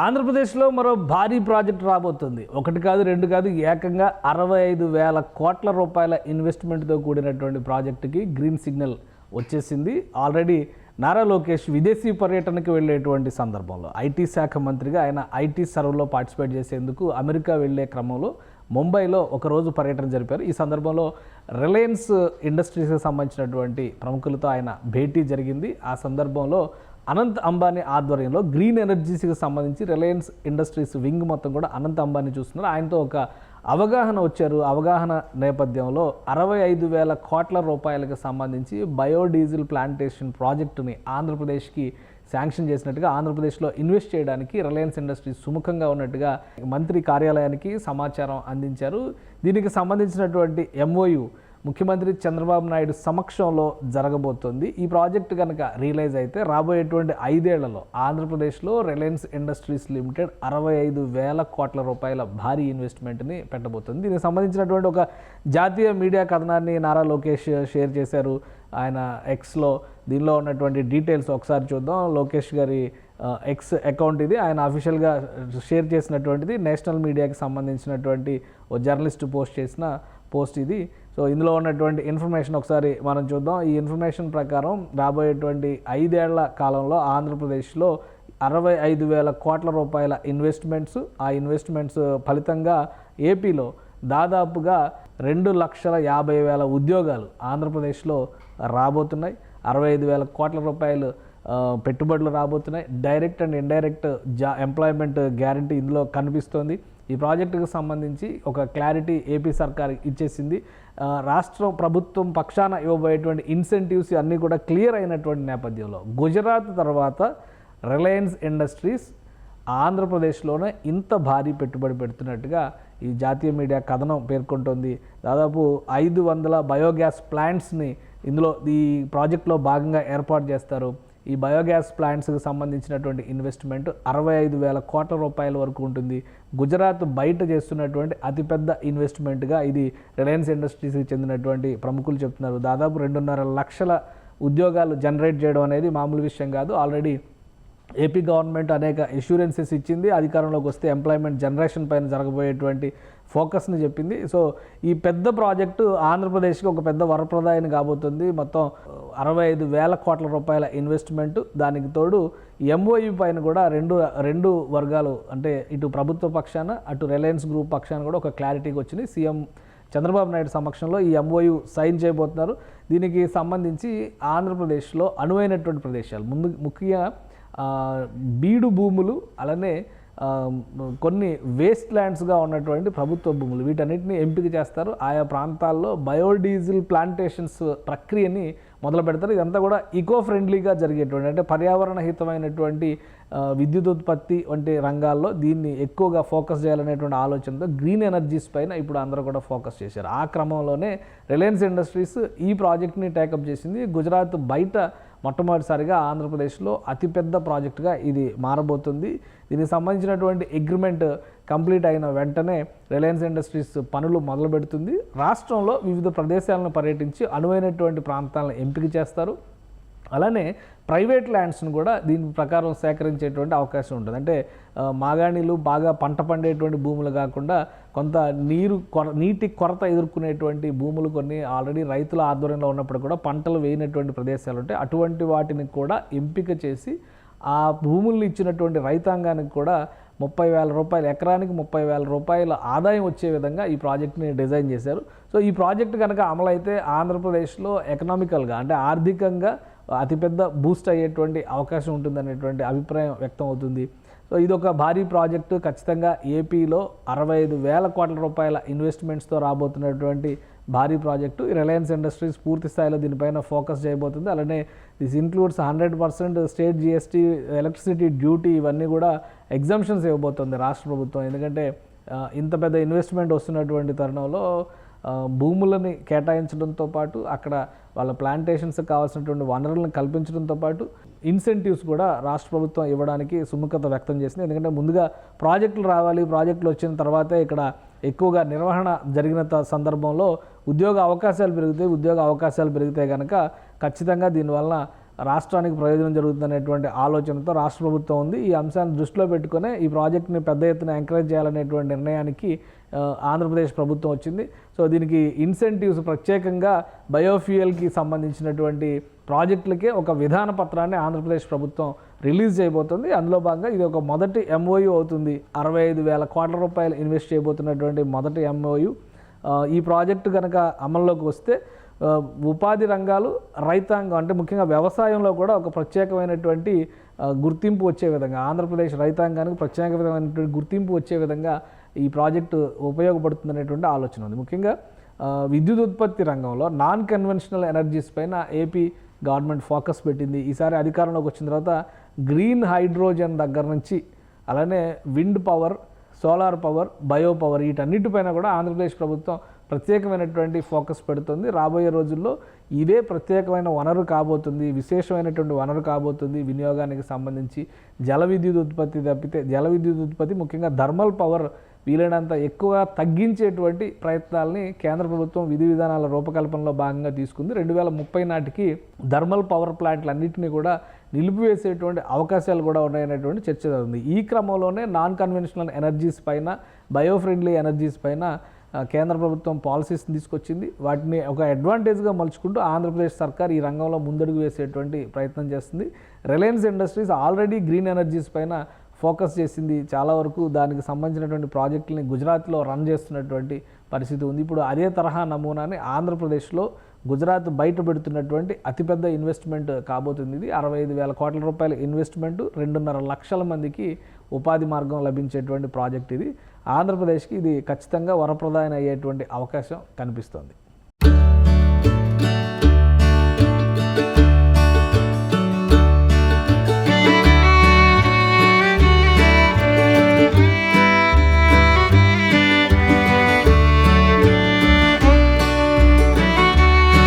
ఆంధ్రప్రదేశ్లో మరో భారీ ప్రాజెక్ట్ రాబోతుంది. ఒకటి కాదు రెండు కాదు ఏకంగా అరవై ఐదు వేల కోట్ల రూపాయల ఇన్వెస్ట్మెంట్తో కూడినటువంటి ప్రాజెక్టుకి గ్రీన్ సిగ్నల్ వచ్చేసింది. ఆల్రెడీ నారా లోకేష్ విదేశీ పర్యటనకు వెళ్ళేటువంటి సందర్భంలో ఐటీ శాఖ మంత్రిగా ఆయన ఐటీ సర్వ్లో పార్టిసిపేట్ చేసేందుకు అమెరికా వెళ్ళే క్రమంలో ముంబైలో ఒకరోజు పర్యటన జరిపారు. ఈ సందర్భంలో రిలయన్స్ ఇండస్ట్రీస్కి సంబంధించినటువంటి ప్రముఖులతో ఆయన భేటీ జరిగింది. ఆ సందర్భంలో అనంత్ అంబానీ ఆధ్వర్యంలో గ్రీన్ ఎనర్జీస్కి సంబంధించి రిలయన్స్ ఇండస్ట్రీస్ వింగ్ మొత్తం కూడా అనంత్ అంబానీ చూస్తున్నారు. ఆయనతో ఒక అవగాహన వచ్చారు. అవగాహన నేపథ్యంలో అరవై ఐదు వేల కోట్ల రూపాయలకు సంబంధించి బయోడీజిల్ ప్లాంటేషన్ ప్రాజెక్టుని ఆంధ్రప్రదేశ్కి శాంక్షన్ చేసినట్టుగా ఆంధ్రప్రదేశ్లో ఇన్వెస్ట్ చేయడానికి రిలయన్స్ ఇండస్ట్రీస్ సుముఖంగా ఉన్నట్టుగా మంత్రి కార్యాలయానికి సమాచారం అందించారు. దీనికి సంబంధించినటువంటి ఎంఓయు ముఖ్యమంత్రి చంద్రబాబు నాయుడు సమక్షంలో జరగబోతోంది. ఈ ప్రాజెక్టు కనుక రియలైజ్ అయితే రాబోయేటువంటి ఐదేళ్ళలో ఆంధ్రప్రదేశ్లో రిలయన్స్ ఇండస్ట్రీస్ లిమిటెడ్ అరవై ఐదు వేల కోట్ల రూపాయల భారీ ఇన్వెస్ట్మెంట్ని పెట్టబోతుంది. దీనికి సంబంధించినటువంటి ఒక జాతీయ మీడియా కథనాన్ని నారా లోకేష్ షేర్ చేశారు. ఆయన ఎక్స్లో దీనిలో ఉన్నటువంటి డీటెయిల్స్ ఒకసారి చూద్దాం. లోకేష్ గారి ఎక్స్ అకౌంట్ ఇది. ఆయన అఫీషియల్గా షేర్ చేసినటువంటిది. నేషనల్ మీడియాకి సంబంధించినటువంటి ఓ జర్నలిస్ట్ పోస్ట్ చేసిన పోస్ట్ ఇది. సో ఇందులో ఉన్నటువంటి ఇన్ఫర్మేషన్ ఒకసారి మనం చూద్దాం. ఈ ఇన్ఫర్మేషన్ ప్రకారం రాబోయేటువంటి ఐదేళ్ళ కాలంలో ఆంధ్రప్రదేశ్లో అరవై ఐదు వేల కోట్ల రూపాయల ఇన్వెస్ట్మెంట్స్ ఆ ఇన్వెస్ట్మెంట్స్ ఫలితంగా ఏపీలో దాదాపుగా రెండు లక్షల యాభై వేల ఉద్యోగాలు ఆంధ్రప్రదేశ్లో రాబోతున్నాయి. అరవై ఐదు వేల కోట్ల రూపాయలు పెట్టుబడులు రాబోతున్నాయి. డైరెక్ట్ అండ్ ఇండైరెక్ట్ జా ఎంప్లాయ్మెంట్ గ్యారంటీ ఇందులో కనిపిస్తోంది. ఈ ప్రాజెక్టుకు సంబంధించి ఒక క్లారిటీ ఏపీ సర్కార్ ఇచ్చేసింది. రాష్ట్ర ప్రభుత్వం పక్షాన ఇవ్వబోయేటువంటి ఇన్సెంటివ్స్ అన్నీ కూడా క్లియర్ అయినటువంటి నేపథ్యంలో గుజరాత్ తర్వాత రిలయన్స్ ఇండస్ట్రీస్ ఆంధ్రప్రదేశ్లోనే ఇంత భారీ పెట్టుబడి పెడుతున్నట్టుగా ఈ జాతీయ మీడియా కథనం పేర్కొంటోంది. దాదాపు ఐదు వందల బయోగ్యాస్ ప్లాంట్స్ని ఇందులో ఈ ప్రాజెక్ట్లో భాగంగా ఏర్పాటు చేస్తారు. ఈ బయోగ్యాస్ ప్లాంట్స్కి సంబంధించినటువంటి ఇన్వెస్ట్మెంట్ అరవై ఐదు వేల కోట్ల రూపాయల వరకు ఉంటుంది. గుజరాత్ బయట చేస్తున్నటువంటి అతిపెద్ద ఇన్వెస్ట్మెంట్గా ఇది రిలయన్స్ ఇండస్ట్రీస్కి చెందినటువంటి ప్రముఖులు చెప్తున్నారు. దాదాపు రెండున్నర లక్షల ఉద్యోగాలు జనరేట్ చేయడం అనేది మామూలు విషయం కాదు. ఆల్రెడీ ఏపీ గవర్నమెంట్ అనేక ఇన్సూరెన్సెస్ ఇచ్చింది. అధికారంలోకి వస్తే ఎంప్లాయ్మెంట్ జనరేషన్ పైన జరగబోయేటువంటి ఫోకస్ని చెప్పింది. సో ఈ పెద్ద ప్రాజెక్టు ఆంధ్రప్రదేశ్కి ఒక పెద్ద వరప్రదాయం కాబోతుంది. మొత్తం అరవై ఐదు వేల కోట్ల రూపాయల ఇన్వెస్ట్మెంట్ దానికి తోడు ఎంఓయు పైన కూడా రెండు రెండు వర్గాలు అంటే ఇటు ప్రభుత్వ పక్షాన అటు రిలయన్స్ గ్రూప్ పక్షాన కూడా ఒక క్లారిటీకి వచ్చింది. సీఎం చంద్రబాబు నాయుడు సమక్షంలో ఈ ఎంఓయు సైన్ చేయబోతున్నారు. దీనికి సంబంధించి ఆంధ్రప్రదేశ్లో అనువైనటువంటి ప్రదేశాలు ముందు ముఖ్యంగా బీడు భూములు అలానే కొన్ని వేస్ట్ ల్యాండ్స్గా ఉన్నటువంటి ప్రభుత్వ భూములు వీటన్నిటిని ఎంపిక చేస్తారు. ఆయా ప్రాంతాల్లో బయోడీజిల్ ప్లాంటేషన్స్ ప్రక్రియని మొదలు పెడతారు. ఇదంతా కూడా ఈకో ఫ్రెండ్లీగా జరిగేటువంటి అంటే పర్యావరణ హితమైనటువంటి విద్యుత్ ఉత్పత్తి వంటి రంగాల్లో దీన్ని ఎక్కువగా ఫోకస్ చేయాలనేటువంటి ఆలోచనతో గ్రీన్ ఎనర్జీస్ పైన ఇప్పుడు అందరూ కూడా ఫోకస్ చేశారు. ఆ క్రమంలోనే రిలయన్స్ ఇండస్ట్రీస్ ఈ ప్రాజెక్ట్ని టేకప్ చేసింది. గుజరాత్ బయట మొట్టమొదటిసారిగా ఆంధ్రప్రదేశ్లో అతిపెద్ద ప్రాజెక్టుగా ఇది మారబోతుంది. దీనికి సంబంధించినటువంటి అగ్రిమెంట్ కంప్లీట్ అయిన వెంటనే రిలయన్స్ ఇండస్ట్రీస్ పనులు మొదలు పెడుతుంది రాష్ట్రంలో వివిధ ప్రదేశాలను పర్యటించి అనువైనటువంటి ప్రాంతాలను ఎంపిక చేస్తారు. అలానే ప్రైవేట్ ల్యాండ్స్ను కూడా దీని ప్రకారం సేకరించేటువంటి అవకాశం ఉంటుంది. అంటే మాగాణిలు బాగా పంట పండేటువంటి భూములు కాకుండా కొంత నీరు కొర నీటి కొరత ఎదుర్కొనేటువంటి భూములు కొన్ని ఆల్రెడీ రైతుల ఆధ్వర్యంలో ఉన్నప్పుడు కూడా పంటలు వేయనటువంటి ప్రదేశాలు ఉంటాయి. అటువంటి వాటిని కూడా ఎంపిక చేసి ఆ భూముల్ని ఇచ్చినటువంటి రైతాంగానికి కూడా ముప్పై వేల రూపాయలు ఎకరానికి ముప్పై వేల రూపాయల ఆదాయం వచ్చే విధంగా ఈ ప్రాజెక్ట్ని డిజైన్ చేశారు. సో ఈ ప్రాజెక్ట్ కనుక అమలైతే ఆంధ్రప్రదేశ్లో ఎకనామికల్గా అంటే ఆర్థికంగా అతిపెద్ద బూస్ట్ అయ్యేటువంటి అవకాశం ఉంటుందనేటువంటి అభిప్రాయం వ్యక్తం అవుతుంది. సో ఇది ఒక భారీ ప్రాజెక్టు. ఖచ్చితంగా ఏపీలో అరవై ఐదు వేల కోట్ల రూపాయల ఇన్వెస్ట్మెంట్స్తో రాబోతున్నటువంటి భారీ ప్రాజెక్టు. ఈ రిలయన్స్ ఇండస్ట్రీస్ పూర్తి స్థాయిలో దీనిపైన ఫోకస్ చేయబోతుంది. అలానే this includes hundred percent state GST electricity duty ఇవన్నీ కూడా ఎగ్జామ్షన్స్ ఇవ్వబోతోంది రాష్ట్ర ప్రభుత్వం. ఎందుకంటే ఇంత పెద్ద ఇన్వెస్ట్మెంట్ వస్తున్నటువంటి తరుణంలో భూములని కేటాయించడంతో పాటు అక్కడ వాళ్ళ ప్లాంటేషన్స్ కావాల్సినటువంటి వనరులను కల్పించడంతో పాటు ఇన్సెంటివ్స్ కూడా రాష్ట్ర ప్రభుత్వం ఇవ్వడానికి సుముఖత వ్యక్తం చేసింది. ఎందుకంటే ముందుగా ప్రాజెక్టులు రావాలి ప్రాజెక్టులు వచ్చిన తర్వాతే ఇక్కడ ఎక్కువగా నిర్వహణ జరిగిన త- సందర్భంలో ఉద్యోగ అవకాశాలు పెరిగితే ఉద్యోగ అవకాశాలు పెరిగితే కనుక ఖచ్చితంగా దీనివల్ల రాష్ట్రానికి ప్రయోజనం జరుగుతుందనేటువంటి ఆలోచనతో రాష్ట్ర ప్రభుత్వం ఉంది. ఈ అంశాన్ని దృష్టిలో పెట్టుకునే ఈ ప్రాజెక్ట్ని పెద్ద ఎత్తున ఎంకరేజ్ చేయాలనేటువంటి నిర్ణయానికి ఆంధ్రప్రదేశ్ ప్రభుత్వం వచ్చింది. సో దీనికి ఇన్సెంటివ్స్ ప్రత్యేకంగా బయోఫ్యూయల్కి సంబంధించినటువంటి ప్రాజెక్టులకే ఒక విధాన పత్రాన్ని ఆంధ్రప్రదేశ్ ప్రభుత్వం రిలీజ్ చేయబోతుంది. అందులో భాగంగా ఇది ఒక మొదటి ఎంఓయు అవుతుంది. అరవై ఐదు వేల కోట్ల రూపాయలు ఇన్వెస్ట్ చేయబోతున్నటువంటి మొదటి ఎంఓయు ఈ ప్రాజెక్టు కనుక అమల్లోకి వస్తే ఉపాధి రంగాలు రైతాంగం అంటే ముఖ్యంగా వ్యవసాయంలో కూడా ఒక ప్రత్యేకమైనటువంటి గుర్తింపు వచ్చే విధంగా ఆంధ్రప్రదేశ్ రైతాంగానికి ప్రత్యేకమైనటువంటి గుర్తింపు వచ్చే విధంగా ఈ ప్రాజెక్టు ఉపయోగపడుతుందనేటువంటి ఆలోచన ఉంది. ముఖ్యంగా విద్యుత్ ఉత్పత్తి రంగంలో నాన్ కన్వెన్షనల్ ఎనర్జీస్ పైన ఏపీ గవర్నమెంట్ ఫోకస్ పెట్టింది. ఈసారి అధికారంలోకి వచ్చిన తర్వాత గ్రీన్ హైడ్రోజన్ దగ్గర నుంచి అలానే wind power solar power bio power వీటన్నిటిపైన కూడా ఆంధ్రప్రదేశ్ ప్రభుత్వం ప్రత్యేకమైనటువంటి ఫోకస్ పెడుతుంది. రాబోయే రోజుల్లో ఇదే ప్రత్యేకమైన వనరు కాబోతుంది. విశేషమైనటువంటి వనరు కాబోతుంది వినియోగానికి సంబంధించి. జల విద్యుత్ ఉత్పత్తి తప్పితే జల విద్యుత్ ఉత్పత్తి ముఖ్యంగా థర్మల్ పవర్ వీలైనంత ఎక్కువగా తగ్గించేటువంటి ప్రయత్నాలని కేంద్ర ప్రభుత్వం విధి విధానాల రూపకల్పనలో భాగంగా తీసుకుంది. రెండు వేల ముప్పై నాటికి థర్మల్ పవర్ ప్లాంట్లన్నింటినీ కూడా నిలిపివేసేటువంటి అవకాశాలు కూడా ఉన్నాయనేటువంటి చర్చ ఉంది ఈ క్రమంలోనే నాన్ కన్వెన్షనల్ ఎనర్జీస్ పైన బయో ఫ్రెండ్లీ ఎనర్జీస్ పైన కేంద్ర ప్రభుత్వం పాలసీస్ని తీసుకొచ్చింది. వాటిని ఒక అడ్వాంటేజ్గా మలుచుకుంటూ ఆంధ్రప్రదేశ్ సర్కార్ ఈ రంగంలో ముందడుగు వేసేటువంటి ప్రయత్నం చేస్తుంది. Reliance Industries already green energies పైన ఫోకస్ చేసింది. చాలా వరకు దానికి సంబంధించినటువంటి ప్రాజెక్టులని గుజరాత్లో రన్ చేస్తున్నటువంటి పరిస్థితి ఉంది. ఇప్పుడు అదే తరహా నమూనాని ఆంధ్రప్రదేశ్లో గుజరాత్ బయట పెడుతున్నటువంటి అతిపెద్ద ఇన్వెస్ట్మెంట్ కాబోతుంది ఇది. అరవై ఐదు వేల కోట్ల రూపాయల ఇన్వెస్ట్మెంట్ రెండున్నర లక్షల మందికి ఉపాధి మార్గం లభించేటువంటి ప్రాజెక్ట్ ఇది. ఆంధ్రప్రదేశ్కి ఇది ఖచ్చితంగా వరప్రదాయం అయ్యేటువంటి అవకాశం కనిపిస్తోంది.